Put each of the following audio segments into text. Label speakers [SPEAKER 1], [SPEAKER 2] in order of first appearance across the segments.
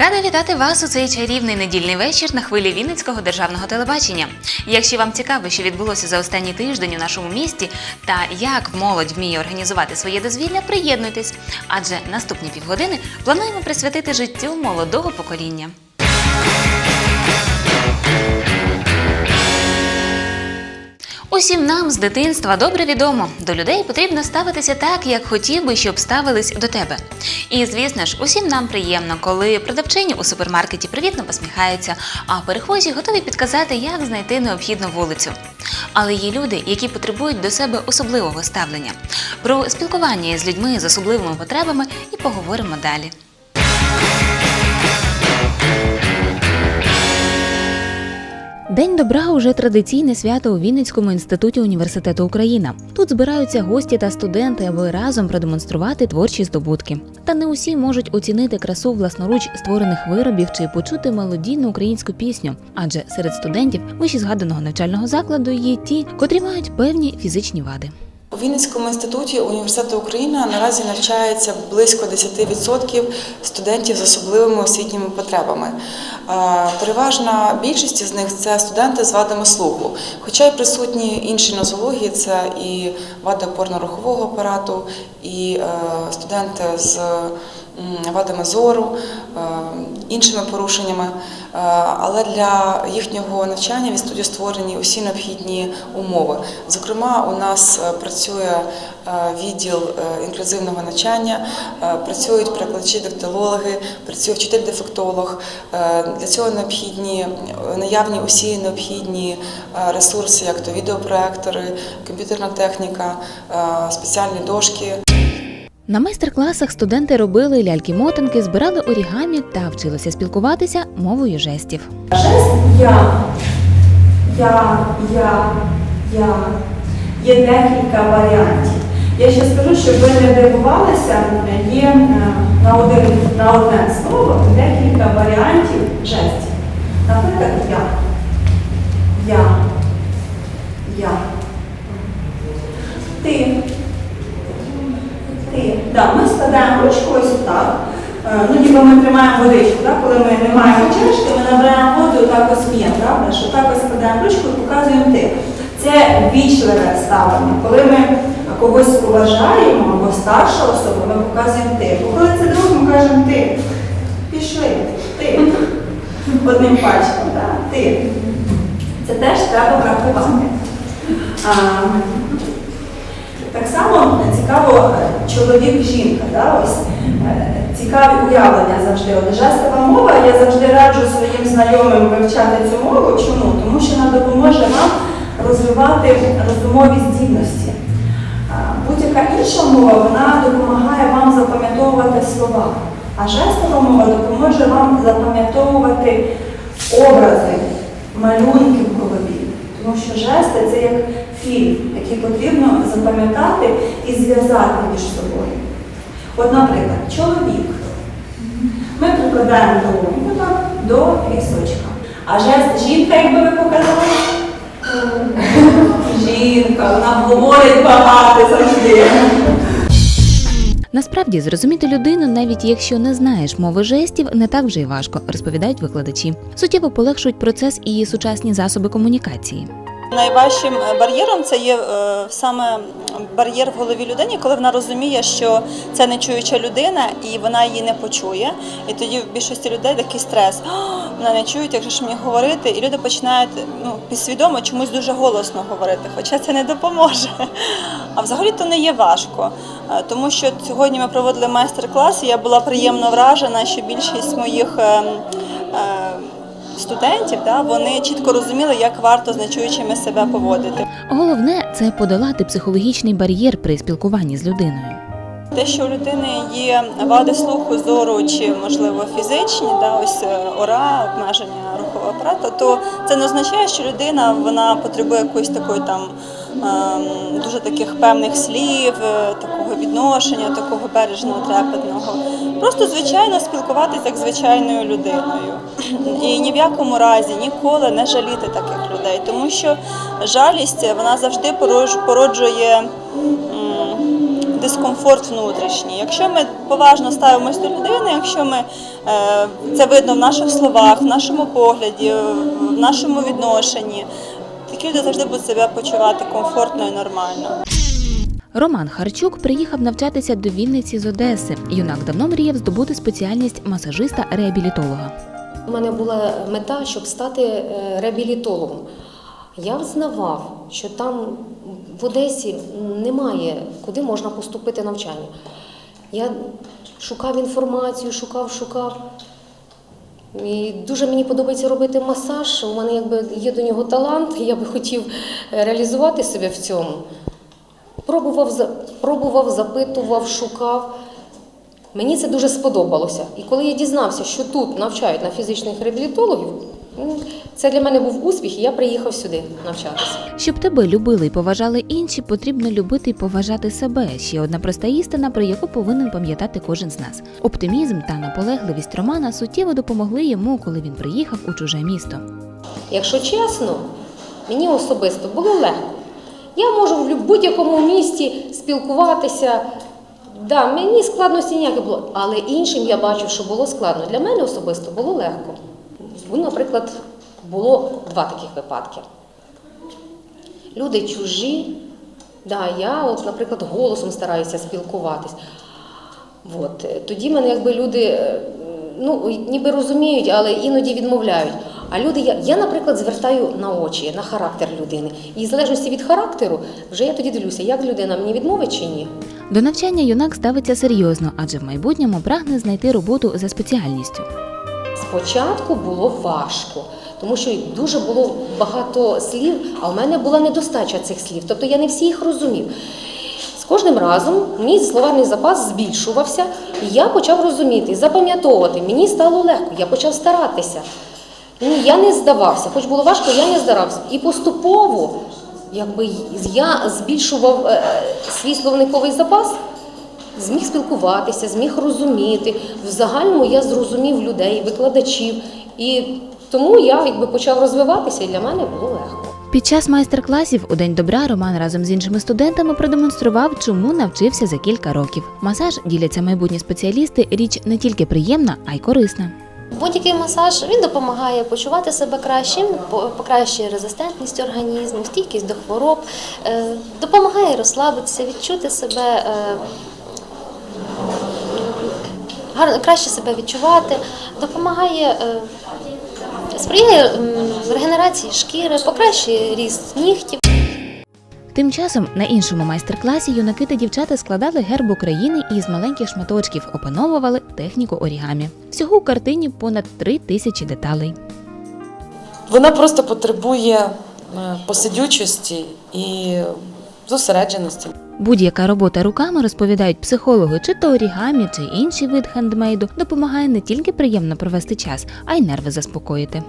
[SPEAKER 1] Рада вітати вас у цей чарівний недільний вечір на хвилі Вінницького державного телебачення. Якщо вам цікаво, що відбулося за останній тиждень у нашому місті та як молодь вміє організувати своє дозвілля, приєднуйтесь, адже наступні півгодини плануємо присвятити життю молодого покоління. Усім нам з дитинства добре відомо, до людей потрібно ставитися так, як хотів би, щоб ставились до тебе. І звісно ж, усім нам приємно, коли продавчині у супермаркеті привітно посміхаються, а перехожі готові підказати, як знайти необхідну вулицю. Але є люди, які потребують до себе особливого ставлення. Про спілкування із людьми з особливими потребами і поговоримо далі. День добра уже традиційне свято у Вінницькому інституті університету Україна. Тут збираються гості та студенти, аби разом продемонструвати творчі здобутки. Та не усі можуть оцінити красу власноруч створених виробів чи почути мелодійну українську пісню. Адже серед студентів вище згаданого навчального закладу є ті, котрі мають певні фізичні вади.
[SPEAKER 2] У Вінницькому інституті університету Україна наразі навчається близько 10% студентів з особливими освітніми потребами. Переважна більшість з них це студенти з вадами слуху, хоча й присутні інші нозології, це і вади опорно-рухового апарату, і е, студенти з вадами зору, е, іншими порушеннями. Е, Але для їхнього навчання в інституті створені усі необхідні умови. Зокрема, у нас е, працює відділ інклюзивного навчання, працюють перекладачі диктологи, працює вчитель-дефектолог. Для цього необхідні наявні усі необхідні ресурси, як то відеопроектори, комп'ютерна техніка, спеціальні дошки.
[SPEAKER 1] На майстер-класах студенти робили ляльки-мотанки, збирали орігамі та вчилися спілкуватися мовою жестів.
[SPEAKER 3] Жест я, я, я, я. Є декілька варіантів. Я ще скажу, щоб ви не дивувалися, є е, на, один, на одне слово декілька варіантів жестів. Наприклад, я, я. Ти. Ти. Да, ми складаємо ручку ось так. Е, Ну, ніби ми тримаємо водичку, так? коли ми не маємо чашки, ми набираємо воду так ось м'є, правда? Що так ось складаємо ручку і показуємо ти. Це вічливе ставлення. Коли ми когось поважаємо або старша особа, ми показуємо ти. Бо коли це друг, ми кажемо ти. Пішли, ти. Одним пальчиком, так? Ти. Це теж треба врахувати. А, так само цікаво е, чоловік-жінка. Да? Ось, е, цікаві уявлення завжди. От жестова мова, я завжди раджу своїм знайомим вивчати цю мову. Чому? Тому що вона допоможе вам розвивати розумові здібності. Будь-яка інша мова вона допомагає вам запам'ятовувати слова, а жестова мова допоможе вам запам'ятовувати образи, малюнки в голові. Тому що жести це як фільм, який потрібно запам'ятати і зв'язати між собою. От, наприклад, чоловік. Ми прикладаємо долоньку так до вісочка. А жест жінка, якби ви показали? Жінка, вона говорить багато завжди.
[SPEAKER 1] Насправді зрозуміти людину, навіть якщо не знаєш мови жестів, не так вже й важко, розповідають викладачі. Суттєво полегшують процес і сучасні засоби комунікації.
[SPEAKER 4] Найважчим е, бар'єром це є е, саме бар'єр в голові людини, коли вона розуміє, що це не чуюча людина і вона її не почує. І тоді в більшості людей такий стрес. Вона не чують, як же ж мені говорити, і люди починають ну, підсвідомо чомусь дуже голосно говорити, хоча це не допоможе. А взагалі то не є важко, Е, тому що сьогодні ми проводили майстер-клас, і я була приємно вражена, що більшість моїх. Студентів да, вони чітко розуміли, як варто з нечуючими себе поводити.
[SPEAKER 1] Головне це подолати психологічний бар'єр при спілкуванні з людиною.
[SPEAKER 4] Те, що у людини є вади слуху, зору чи можливо фізичні, да, ось е, ора, обмеження рухового апарату, то це не означає, що людина вона потребує якоїсь такої там дуже таких певних слів, е, такого відношення, такого бережного, трепетного. Просто звичайно спілкуватися як звичайною людиною. І ні в якому разі ніколи не жаліти таких людей, тому що жалість вона завжди породжує. дискомфорт внутрішній. Якщо ми поважно ставимося до людини, якщо ми е, це видно в наших словах, в нашому погляді, в нашому відношенні, такі люди завжди будуть себе почувати комфортно і нормально.
[SPEAKER 1] Роман Харчук приїхав навчатися до Вінниці з Одеси. Юнак давно мріяв здобути спеціальність масажиста-реабілітолога.
[SPEAKER 5] У мене була мета, щоб стати е, реабілітологом. Я взнавав, що там в Одесі немає, куди можна поступити навчання. Я шукав інформацію, шукав, шукав. І дуже мені подобається робити масаж. У мене якби є до нього талант, і я би хотів е, реалізувати себе в цьому. Пробував, пробував, запитував, шукав. Мені це дуже сподобалося. І коли я дізнався, що тут навчають на фізичних реабілітологів, це для мене був успіх, і я приїхав сюди навчатися.
[SPEAKER 1] Щоб тебе любили і поважали інші, потрібно любити і поважати себе. Ще одна проста істина, про яку повинен пам'ятати кожен з нас. Оптимізм та наполегливість Романа суттєво допомогли йому, коли він приїхав у чуже місто.
[SPEAKER 5] Якщо чесно, мені особисто було легко. Я можу в будь-якому місті спілкуватися. Да, мені складності ніяких було, але іншим я бачу, що було складно. Для мене особисто було легко. Ну, Наприклад, було два таких випадки. Люди чужі, да, я, от, наприклад, голосом стараюся спілкуватись. От. Тоді мене якби люди е, ну, ніби розуміють, але іноді відмовляють. А люди, я, я, наприклад, звертаю на очі, на характер людини. І в залежності від характеру, вже я тоді дивлюся, як людина мені відмовить чи ні.
[SPEAKER 1] До навчання юнак ставиться серйозно, адже в майбутньому прагне знайти роботу за спеціальністю.
[SPEAKER 5] Спочатку було важко, тому що дуже було багато слів, а в мене була недостача цих слів. Тобто я не всі їх розумів. З кожним разом мій словарний запас збільшувався, і я почав розуміти, запам'ятовувати. Мені стало легко, я почав старатися. Ні, я не здавався, хоч було важко, я не здавався. І поступово, якби я збільшував е, свій словниковий запас, зміг спілкуватися, зміг розуміти. В загальному я зрозумів людей, викладачів. І тому я якби почав розвиватися, і для мене було легко.
[SPEAKER 1] Під час майстер-класів у День добра Роман разом з іншими студентами продемонстрував, чому навчився за кілька років. Масаж діляться майбутні спеціалісти. Річ не тільки приємна, а й корисна.
[SPEAKER 6] Будь-який масаж він допомагає почувати себе по- покращує резистентність організму, стійкість до хвороб, е, допомагає розслабитися, відчути себе е, краще себе відчувати, допомагає. е, Сприяє регенерації шкіри, покращує ріст нігтів.
[SPEAKER 1] Тим часом на іншому майстер-класі юнаки та дівчата складали герб України і з маленьких шматочків опановували техніку орігамі. Всього у картині понад три тисячі деталей.
[SPEAKER 7] Вона просто потребує е, посидючості і зосередженості.
[SPEAKER 1] Будь-яка робота руками, розповідають психологи, чи то орігамі, чи інший вид хендмейду, допомагає не тільки приємно провести час, а й нерви заспокоїти.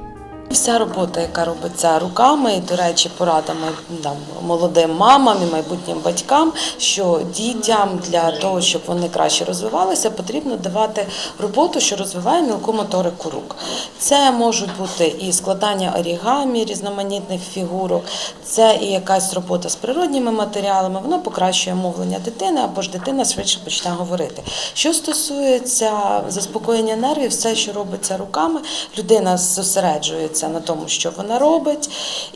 [SPEAKER 7] Вся робота, яка робиться руками, і, до речі, порадами там, молодим мамам і майбутнім батькам, що дітям для того, щоб вони краще розвивалися, потрібно давати роботу, що розвиває мілку моторику рук. Це можуть бути і складання орігамі різноманітних фігурок, це і якась робота з природніми матеріалами. Воно покращує мовлення дитини або ж дитина швидше почне говорити. Що стосується заспокоєння нервів, все, що робиться руками, людина зосереджується на тому, що вона робить,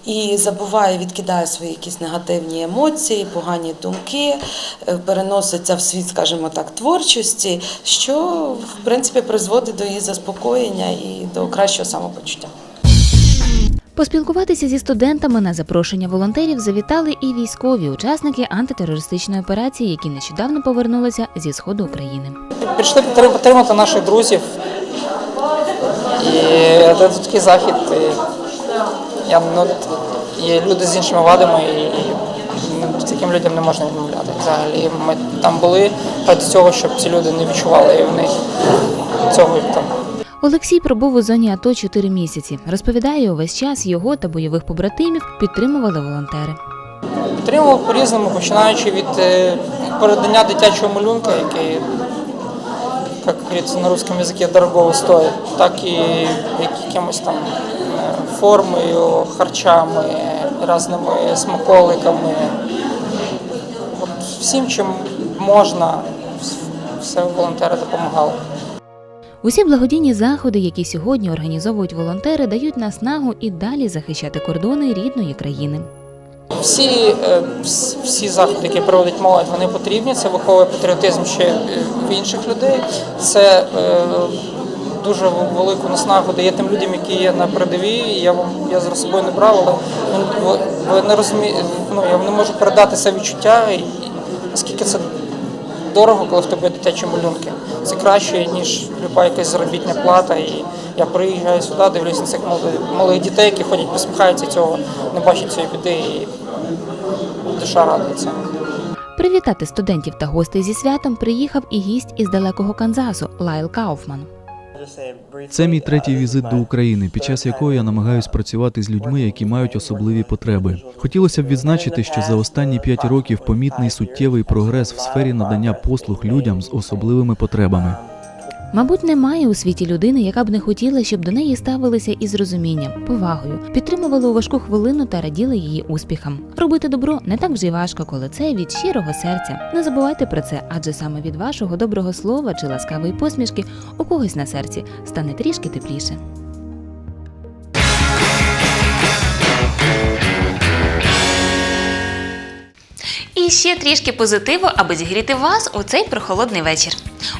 [SPEAKER 7] і забуває, відкидає свої якісь негативні емоції, погані думки, е, переноситься в світ, скажімо так, творчості, що в принципі призводить до її заспокоєння і до кращого самопочуття.
[SPEAKER 1] Поспілкуватися зі студентами на запрошення волонтерів завітали і військові учасники антитерористичної операції, які нещодавно повернулися зі сходу України.
[SPEAKER 8] Прийшли підтри- підтримати наших друзів. І це такий захід. І я, ну, є люди з іншими вадами, і, і таким людям не можна відмовляти. Взагалі ми там були ради цього, щоб ці люди не відчували і вони цього там.
[SPEAKER 1] Олексій пробув у зоні АТО 4 місяці. Розповідає, увесь час його та бойових побратимів підтримували волонтери.
[SPEAKER 8] Підтримував по-різному, починаючи від е, передання дитячого малюнка, який, як говориться на русском язикі, дорогого стоїть, так і як якимось там е, формою, харчами, різними смаколиками. От всім, чим можна, все волонтери допомагали.
[SPEAKER 1] Усі благодійні заходи, які сьогодні організовують волонтери, дають наснагу і далі захищати кордони рідної країни.
[SPEAKER 8] Всі, е, всі заходи, які проводить молодь, вони потрібні. Це виховує патріотизм ще е, в інших людей. Це е, дуже велику наснагу дає тим людям, які є на передовій. Я вам я з собою не брав, але ви, не розумієте, ну я не можу передати це відчуття, наскільки це дорого, коли в тебе дитячі малюнки. Це краще, ніж люба якась заробітна плата. І я приїжджаю сюди, дивлюся на цих малих дітей, які ходять, посміхаються цього, не бачать цієї біди, і душа радується.
[SPEAKER 1] Привітати студентів та гостей зі святом приїхав і гість із далекого Канзасу Лайл Кауфман.
[SPEAKER 9] Це мій третій візит до України, під час якого я намагаюсь працювати з людьми, які мають особливі потреби. Хотілося б відзначити, що за останні п'ять років помітний суттєвий прогрес в сфері надання послуг людям з особливими потребами.
[SPEAKER 1] Мабуть, немає у світі людини, яка б не хотіла, щоб до неї ставилися із розумінням, повагою, підтримували у важку хвилину та раділи її успіхам. Робити добро не так вже й важко, коли це від щирого серця. Не забувайте про це, адже саме від вашого доброго слова чи ласкавої посмішки у когось на серці стане трішки тепліше. І ще трішки позитиву, аби зігріти вас у цей прохолодний вечір.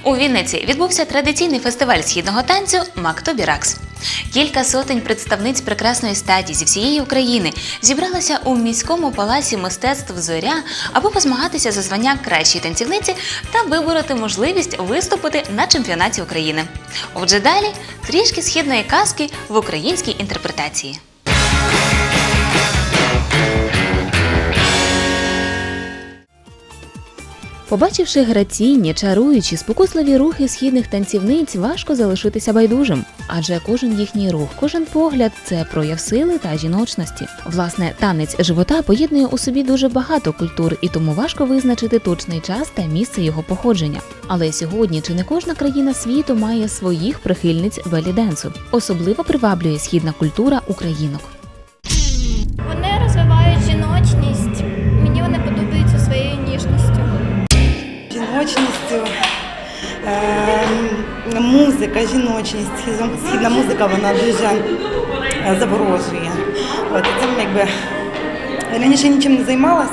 [SPEAKER 1] У Вінниці відбувся традиційний фестиваль східного танцю Мактобі Ракс. Кілька сотень представниць прекрасної статі зі всієї України зібралися у міському палаці мистецтв Зоря, аби позмагатися за звання кращої танцівниці та вибороти можливість виступити на чемпіонаті України. Отже, далі трішки східної казки в українській інтерпретації. Побачивши граційні, чаруючі, спокусливі рухи східних танцівниць, важко залишитися байдужим, адже кожен їхній рух, кожен погляд це прояв сили та жіночності. Власне, танець живота поєднує у собі дуже багато культур, і тому важко визначити точний час та місце його походження. Але сьогодні чи не кожна країна світу має своїх прихильниць белі-денсу. Особливо приваблює східна культура українок.
[SPEAKER 10] Музика, жіночність, східна музика, вона дуже е, заворожує. От, цим якби раніше нічим не займалась,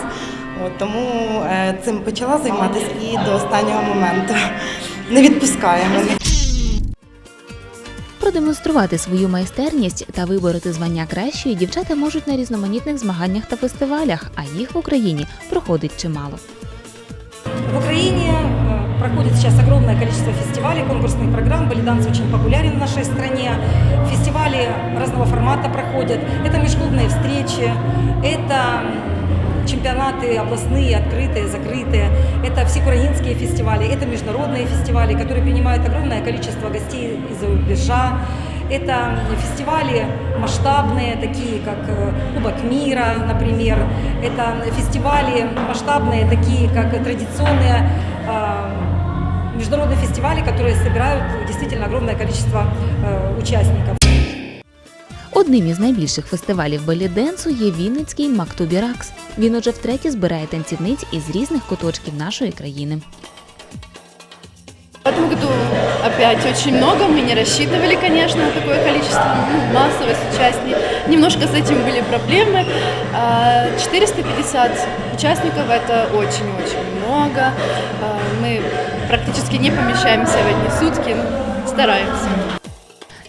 [SPEAKER 10] от, тому е, цим почала займатися і до останнього моменту. Не відпускає мене.
[SPEAKER 1] Продемонструвати свою майстерність та вибороти звання кращої дівчата можуть на різноманітних змаганнях та фестивалях, а їх в Україні проходить чимало.
[SPEAKER 11] В Украине э, проходит сейчас огромное количество фестивалей, конкурсных программ. Балиданс очень популярен в нашей стране. Фестивали разного формата проходят. Это межклубные встречи, это чемпионаты областные, открытые, закрытые. Это всеукраинские фестивали, это международные фестивали, которые принимают огромное количество гостей из-за рубежа. Это фестивали масштабные, такие как э, Кубок мира, например. Это фестивали масштабные, такие как традиционные э, международные фестивали, которые собирают действительно огромное количество э, участников.
[SPEAKER 1] Одним із найбільших фестивалів белі-денсу є Вінницький Мактубі Ракс. Він уже втретє збирає танцівниць із різних куточків нашої країни.
[SPEAKER 12] В этом году опять очень много, мы не рассчитывали, конечно, на такое количество, ну, массовость участников. Немножко с этим были проблемы. А, 450 участников – это очень-очень много. А, Мы практически не помещаемся в одни сутки, но стараемся.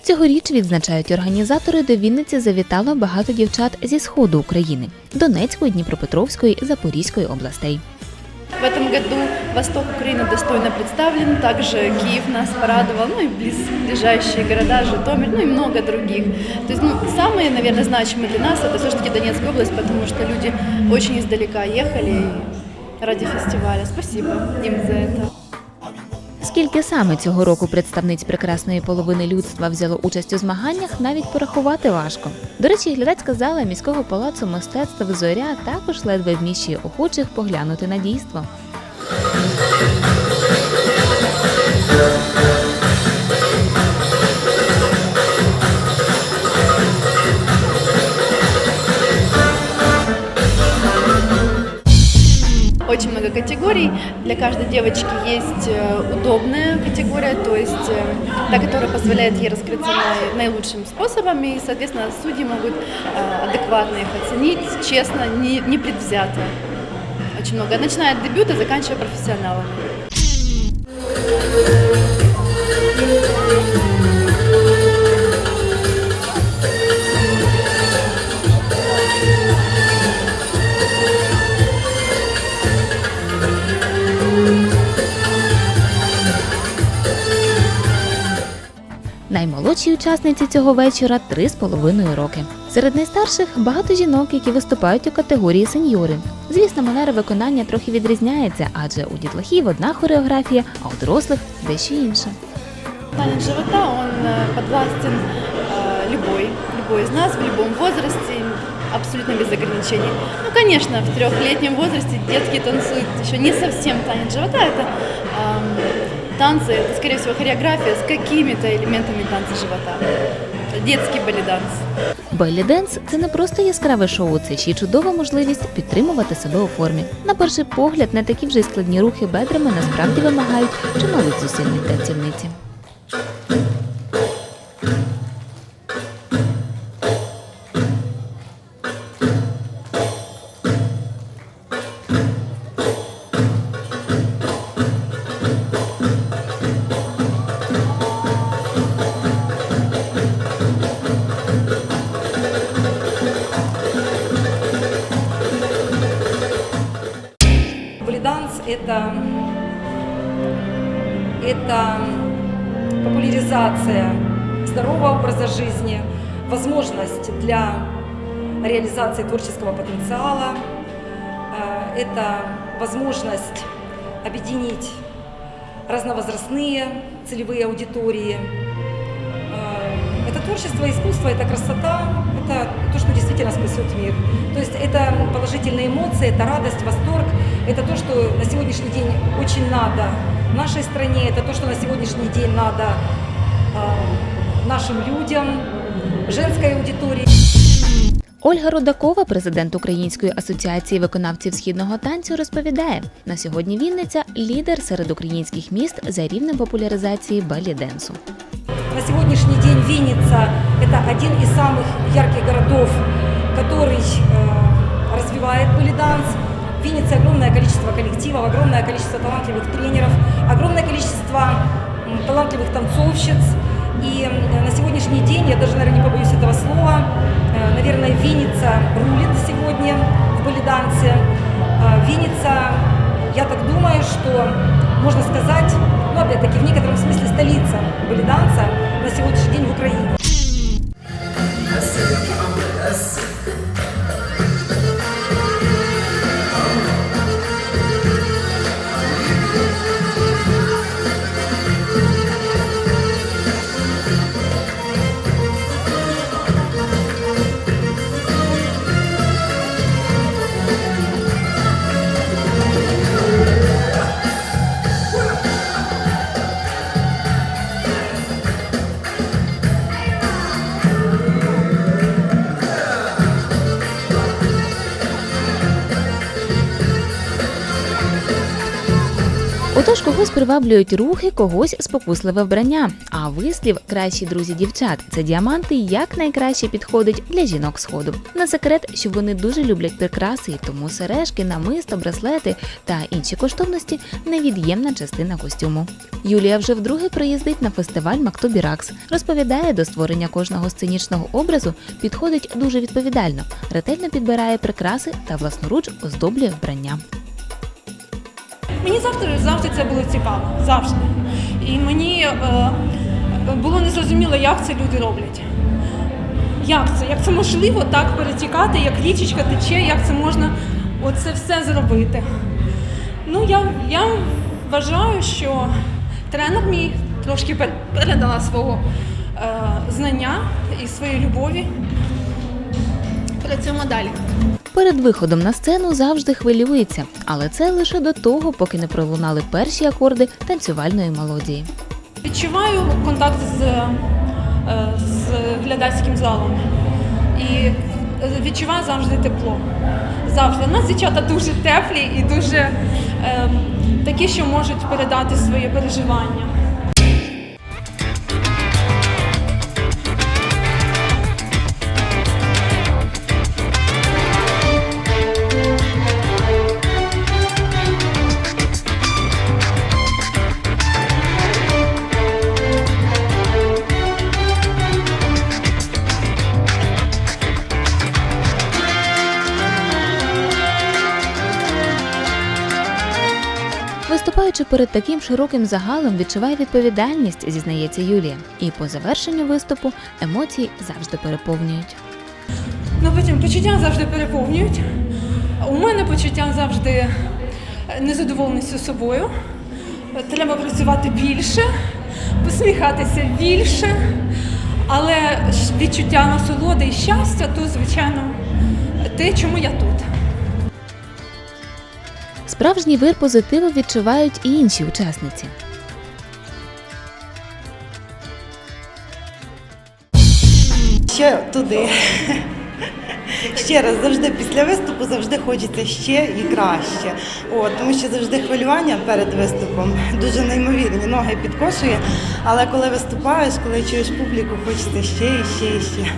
[SPEAKER 1] Цьогоріч відзначають організатори. До Вінниці завітало багато дівчат зі сходу України Донецької, Дніпропетровської, Запорізької областей.
[SPEAKER 12] В этом году восток Украины достойно представлен, также Киев нас порадовал, ну и близ, ближайшие города, Житомир, ну и много других. То есть, ну, самые, наверное, значимые для нас это все-таки Донецкая область, потому что люди очень издалека ехали ради фестиваля. Спасибо им за это.
[SPEAKER 1] Скільки саме цього року представниць прекрасної половини людства взяло участь у змаганнях, навіть порахувати важко. До речі, глядацька зала міського палацу мистецтв Зоря також ледве вміщує охочих поглянути на дійство.
[SPEAKER 12] Очень много категорий. Для каждой девочки есть э, удобная категория, то есть э, та, которая позволяет ей раскрыться най- наилучшим способом, и, соответственно, судьи могут э, адекватно их оценить, честно, не, не предвзято. Очень много, начиная от дебюта, заканчивая профессионалом.
[SPEAKER 1] Наймолодшій учасниці цього вечора три з половиною роки. Серед найстарших багато жінок, які виступають у категорії сеньори. Звісно, манера виконання трохи відрізняється, адже у дітлахів одна хореографія, а у дорослих дещо інша.
[SPEAKER 12] Танец живота, он э, подвластен э, любой, любой из нас в любом возрасте, абсолютно без ограничений. Ну, конечно, в трехлетнем возрасте детки танцуют еще не совсем танец живота, это ам, танцы, это, скорее всего, хореография с какими-то элементами танца живота. Это детский балет-данс.
[SPEAKER 1] Беллі Денс це не просто яскраве шоу, це ще й чудова можливість підтримувати себе у формі. На перший погляд, не такі вже й складні рухи бедрами насправді вимагають чималих зусиль від танцівниці.
[SPEAKER 11] Реализации творческого потенциала, э, это возможность объединить разновозрастные целевые аудитории. Э, Это творчество, искусство, это красота, это то, что действительно спасет мир. То есть это положительные эмоции, это радость, восторг, это то, что на сегодняшний день очень надо нашей стране, это то, что на сегодняшний день надо э, нашим людям, женской аудитории.
[SPEAKER 1] Ольга Рудакова, президент Української асоціації виконавців східного танцю, розповідає: на сьогодні Вінниця лідер серед українських міст за рівнем популяризації белі-денсу.
[SPEAKER 11] На сегодняшний день Винница – это один из самых ярких городов, который э, развивает балиданс. В Виннице огромное количество коллективов, огромное количество талантливых тренеров, огромное количество м, талантливых танцовщиц. И м, на сегодняшний день, я даже, наверное, не побоюсь этого слова, э, наверное, Винница рулит сегодня в балидансе. Э, Винница, я так думаю, что можно сказать, ну, опять-таки, в некотором смысле столица балиданса на сегодняшний день в Украине.
[SPEAKER 1] Отож, когось приваблюють рухи, когось спокусливе вбрання. А вислів кращі друзі дівчат це діаманти як найкраще підходить для жінок сходу. Не секрет, що вони дуже люблять прикраси, і тому сережки, намисто, браслети та інші коштовності невід'ємна частина костюму. Юлія вже вдруге приїздить на фестиваль Мактубі Ракс. Розповідає, до створення кожного сценічного образу підходить дуже відповідально, ретельно підбирає прикраси та власноруч оздоблює вбрання.
[SPEAKER 13] Мені завжди завжди це було цікаво. Завжди. І мені е, було незрозуміло, як це люди роблять. Як це? Як це можливо так перетікати, як річечка тече, як це можна оце все зробити? Ну, я, я вважаю, що тренер мій трошки передала свого е, знання і своєї любові. Працюємо далі.
[SPEAKER 1] Перед виходом на сцену завжди хвилюється, але це лише до того, поки не пролунали перші акорди танцювальної мелодії.
[SPEAKER 13] Відчуваю контакт з, е, з глядацьким залом і відчуваю завжди тепло. Завжди. У нас дівчата дуже теплі і дуже е, такі, що можуть передати своє переживання.
[SPEAKER 1] Виступаючи перед таким широким загалом, відчуває відповідальність, зізнається Юлія. І по завершенню виступу емоції завжди переповнюють.
[SPEAKER 13] Ну потім почуття завжди переповнюють. У мене почуття завжди незадоволеністю собою. Треба працювати більше, посміхатися більше. Але відчуття насолоди і щастя то, звичайно, те, чому я тут.
[SPEAKER 1] Справжній вир позитиву відчувають і інші учасниці.
[SPEAKER 10] Ще туди. Ще раз, завжди після виступу завжди хочеться ще і краще. От, тому що завжди хвилювання перед виступом дуже неймовірні, ноги підкошує. Але коли виступаєш, коли чуєш публіку, хочеться ще і ще і ще.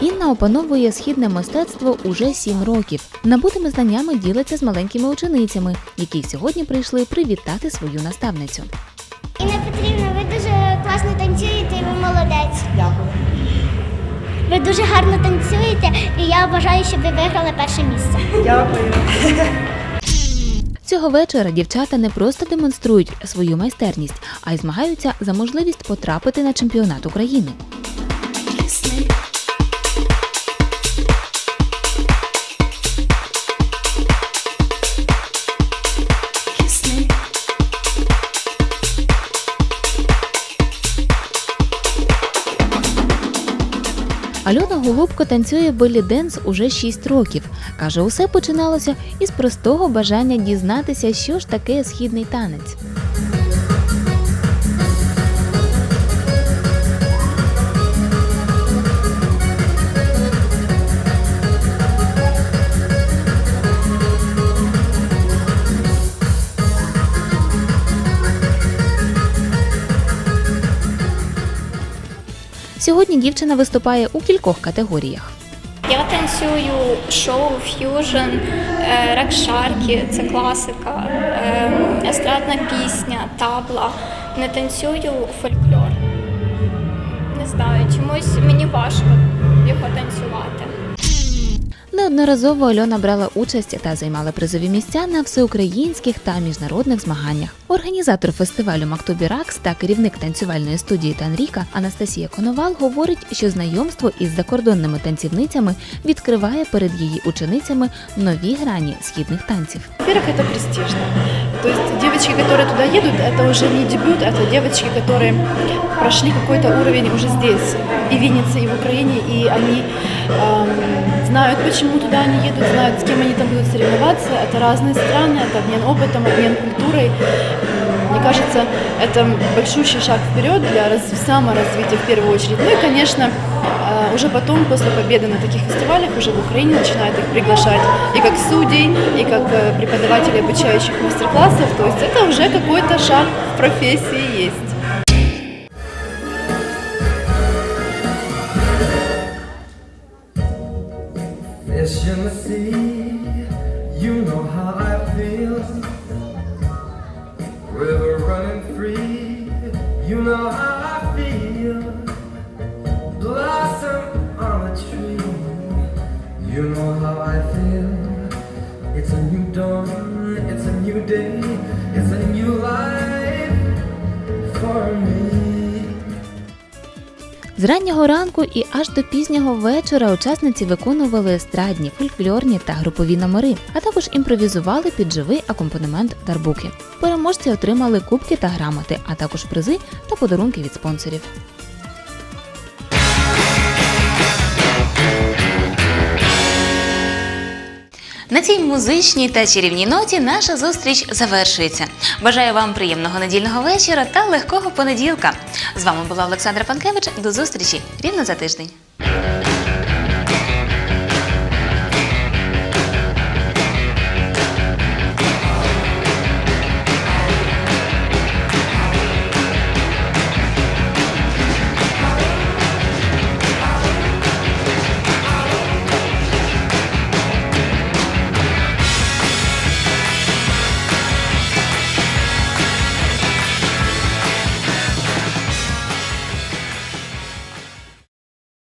[SPEAKER 1] Інна опановує східне мистецтво уже сім років. Набутими знаннями ділиться з маленькими ученицями, які сьогодні прийшли привітати свою наставницю.
[SPEAKER 14] Інна Петрівна, ви дуже класно танцюєте і ви молодець.
[SPEAKER 3] Дякую.
[SPEAKER 14] Ви дуже гарно танцюєте, і я бажаю, щоб ви виграли перше місце.
[SPEAKER 3] Дякую.
[SPEAKER 1] Цього вечора дівчата не просто демонструють свою майстерність, а й змагаються за можливість потрапити на чемпіонат України. Альона Голубко танцює беллі денс уже 6 років. Каже, усе починалося із простого бажання дізнатися, що ж таке східний танець. Сьогодні дівчина виступає у кількох категоріях.
[SPEAKER 14] Я танцюю шоу, ф'южн, рекшарки, ракшарки, це класика, е, естрадна пісня, табла. Не танцюю фольклор. Не знаю, чомусь мені важко його танцювати.
[SPEAKER 1] Неодноразово Альона брала участь та займала призові місця на всеукраїнських та міжнародних змаганнях. Організатор фестивалю Мактобі Ракс та керівник танцювальної студії Танріка Анастасія Коновал говорить, що знайомство із закордонними танцівницями відкриває перед її ученицями нові грані східних танців.
[SPEAKER 12] Во-первых, это престижно. То есть девочки, которые туда едут, это уже не дебют, это девочки, которые прошли какой-то уровень уже здесь, и в Виннице, и в Украине, и они эм, знают, почему туда они едут, знают, с кем они там будут соревноваться. Это разные страны, это обмен опытом, обмен культурой. Мне кажется, это большущий шаг вперед для раз- саморазвития в первую очередь. Ну и, конечно, э, уже потом, после победы на таких фестивалях, уже в Украине начинают их приглашать и как судей, и как э, преподавателей обучающих мастер-классов. То есть это уже какой-то шаг в профессии есть.
[SPEAKER 15] see.
[SPEAKER 1] Раннього ранку і аж до пізнього вечора учасниці виконували естрадні, фольклорні та групові номери, а також імпровізували під живий акомпанемент дарбуки. Переможці отримали кубки та грамоти, а також призи та подарунки від спонсорів. На цій музичній та чарівній ноті наша зустріч завершується. Бажаю вам приємного недільного вечора та легкого понеділка. З вами була Олександра Панкевич. До зустрічі рівно за тиждень.